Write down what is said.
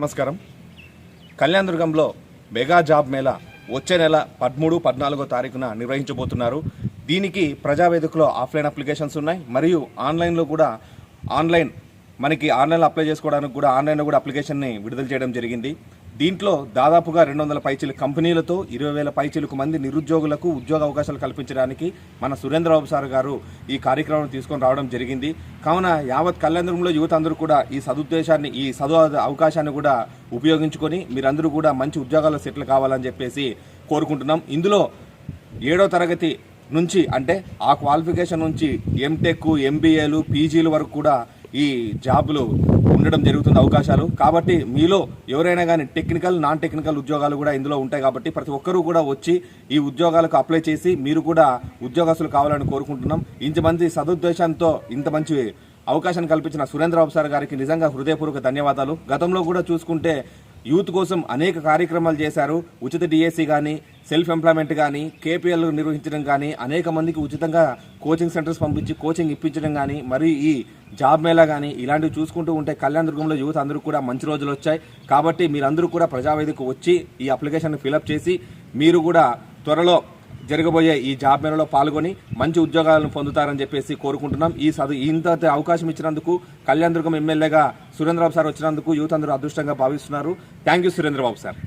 నమస్కారం. కళ్యాణదుర్గంలో mega job Mela వచ్చే నెల పదమూడు పద్నాలుగో తారీఖున నిర్వహించబోతున్నారు. దీనికి ప్రజావేదికలో ఆఫ్లైన్ అప్లికేషన్స్ ఉన్నాయి. మరియు ఆన్లైన్లో కూడా ఆన్లైన్ మనకి ఆన్లైన్లో అప్లై చేసుకోవడానికి కూడా ఆన్లైన్లో కూడా అప్లికేషన్ని విడుదల చేయడం జరిగింది. దీంట్లో దాదాపుగా రెండు వందల పైచీల కంపెనీలతో ఇరవై వేల పైచీలకు మంది నిరుద్యోగులకు ఉద్యోగ అవకాశాలు కల్పించడానికి మన సురేంద్రబాబు సార్ గారు ఈ కార్యక్రమం తీసుకొని రావడం జరిగింది. కావున యావత్ కళ్యాణంలో యువత అందరూ కూడా ఈ సదుద్దేశాన్ని ఈ చదువు అవకాశాన్ని కూడా ఉపయోగించుకొని మీరందరూ కూడా మంచి ఉద్యోగాల్లో సెటిల్ కావాలని చెప్పేసి కోరుకుంటున్నాం. ఇందులో ఏడో తరగతి నుంచి అంటే ఆ క్వాలిఫికేషన్ నుంచి ఎంటెక్ ఎంబీఏలు పీజీలు వరకు కూడా ఈ జాబులు ఉండడం జరుగుతుంది అవకాశాలు. కాబట్టి మీలో ఎవరైనా కానీ టెక్నికల్ నాన్ టెక్నికల్ ఉద్యోగాలు కూడా ఇందులో ఉంటాయి కాబట్టి ప్రతి ఒక్కరూ కూడా వచ్చి ఈ ఉద్యోగాలకు అప్లై చేసి మీరు కూడా ఉద్యోగస్తులు కావాలని కోరుకుంటున్నాం. ఇంతమంది సదుద్దేశంతో ఇంత మంచి అవకాశాన్ని కల్పించిన సురేంద్రబాబు సార్ గారికి నిజంగా హృదయపూర్వక ధన్యవాదాలు. గతంలో కూడా చూసుకుంటే యూత్ కోసం అనేక కార్యక్రమాలు చేశారు. ఉచిత డిఎస్సి కానీ సెల్ఫ్ ఎంప్లాయ్మెంట్ కానీ కేపీఎల్ నిర్వహించడం కానీ అనేక మందికి ఉచితంగా కోచింగ్ సెంటర్స్ పంపించి కోచింగ్ ఇప్పించడం కానీ మరి ఈ జాబ్ మేళా కానీ ఇలాంటివి చూసుకుంటూ ఉంటే కళ్యాణ దుర్గంలో యువత అందరూ కూడా మంచి రోజులు వచ్చాయి. కాబట్టి మీరందరూ కూడా ప్రజావేదికకు వచ్చి ఈ అప్లికేషన్ ఫిలప్ చేసి మీరు కూడా త్వరలో జరగబోయే ఈ జాబ్ మేళలో పాల్గొని మంచి ఉద్యోగాలను పొందుతారని చెప్పేసి కోరుకుంటున్నాం. ఈ సదు ఇంత అవకాశం ఇచ్చినందుకు కళ్యాణదుర్గం ఎమ్మెల్యేగా సురేంద్రబాబు సార్ వచ్చినందుకు యూత్ అందరూ అదృష్టంగా భావిస్తున్నారు. Thank you Surendrababu sir.